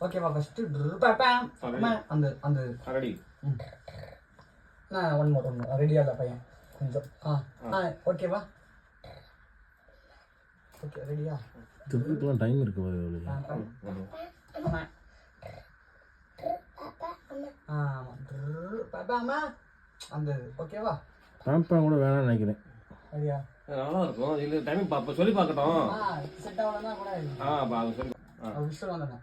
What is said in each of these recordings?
ஓகேவா ஃபர்ஸ்ட் அந்த அந்த. ரெடி. நான் ஒன் மோர் ஒன் மோர் ரெடியா இல்லை பையன். கொஞ்சம். ஆ ஆ ஓகேவா? ஓகே ரெடியா? திருப்பிக்கெல்லாம் டைம் இருக்கு அந்த ஓகேவா? பாப்பா கூட வேணாம்னு நினைக்கிறேன். ரெடியா? நல்லா இருக்கும். இல்ல டைமிங் பாப்ப சொல்லி பார்க்கட்டும். ஆ செட் ஆகலன்னா கூட ஆ பா அது சொல்லி ஆ. விஷயம் வந்தேன்?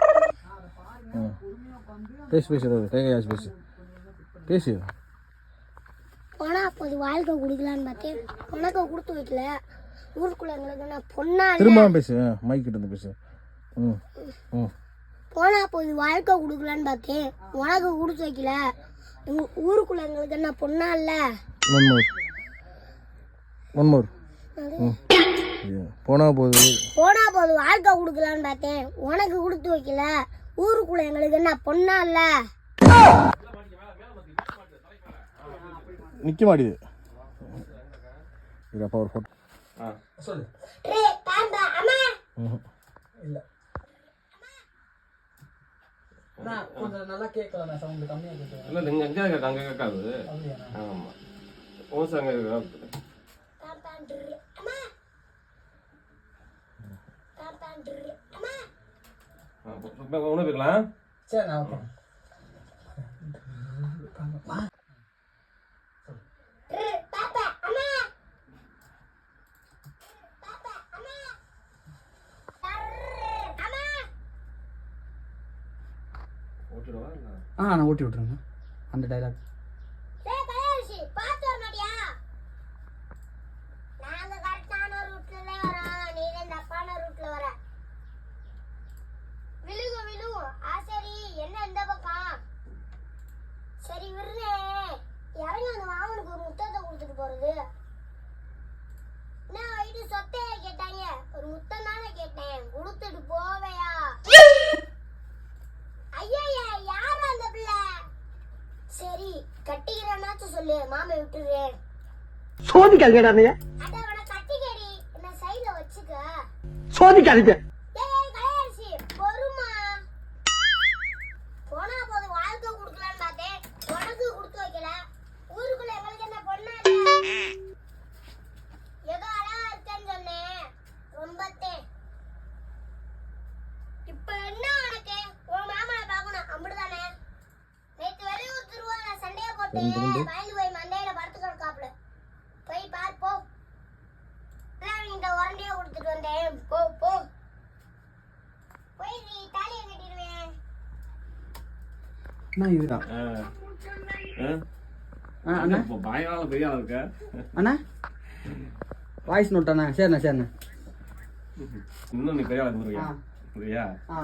பேசு. பேசு ஏதாவது தேங்காய் பேசு. பேசு. போனா அப்போது வாழ்க்கை கொடுக்கலான்னு பார்த்தேன். உனக்கு கொடுத்து வைக்கல. ஊருக்குள்ள எங்களுக்கு நான் பொண்ணா திரும்ப பேசு. மைக் கிட்ட இருந்து பேசு. ம் ம். போனா அப்போது வாழ்க்கை கொடுக்கலான்னு பார்த்தேன். உனக்கு கொடுத்து வைக்கல. ஊருக்குள்ள எங்களுக்கு என்ன பொண்ணா இல்ல ஒன் மோர் ஒன் மோர் ம் போனா போகுது. போனா போது வாழ்க்கை கொடுக்கலான்னு பார்த்தேன். உனக்கு கொடுத்து வைக்கல. ஊருக்குள்ள எங்களுக்கு என்ன பொண்ணா இல்ல? நிற்க மாட்டேது இது அப்பா ஒரு ஃபோட்டோ ஆ. சொல்லு. இல்ல. நான் கொஞ்சம் நல்லா கேட்கல நான் சவுண்ட் கம்மியா கேட்கல இல்ல நீங்க எங்க கேட்க அங்க கேட்காது. அப்படியா ஆமா. ஓசை அங்க இருக்கு. உணவு போய்க்கலாம் சரி நான் ஆ நான் ஓட்டி விட்ருங்க அந்த டைலாக் போறது? என்ன வயிறு சொத்தையா கேட்டாங்க? ஒரு முத்தம் தானே கேட்டேன். கொடுத்துட்டு போவையா? ஐயா யார் அந்த பிள்ளை? சரி கட்டிக்கிறேன்னாச்சும் சொல்லு. மாமை விட்டுறேன் சோதிக்காதீங்கடா நீ அட உன கட்டிக்கடி. என்ன சைடுல வச்சுக்க. சோதிக்காதீங்க. போட்டு பயந்து போய் பார் போ. இந்த உரண்டையா கொடுத்துட்டு வந்தேன். போ போ. போய் நீ தாலியை கட்டிடுவேன் அண்ணா இதுதான் அண்ணா. பயனால பெரிய ஆள் இருக்க? அண்ணா. வாய்ஸ் நோட் அண்ணா. சரிண்ணா சரிண்ணா. இன்னும் நீ பெரிய ஆள். புரியா? ஆ.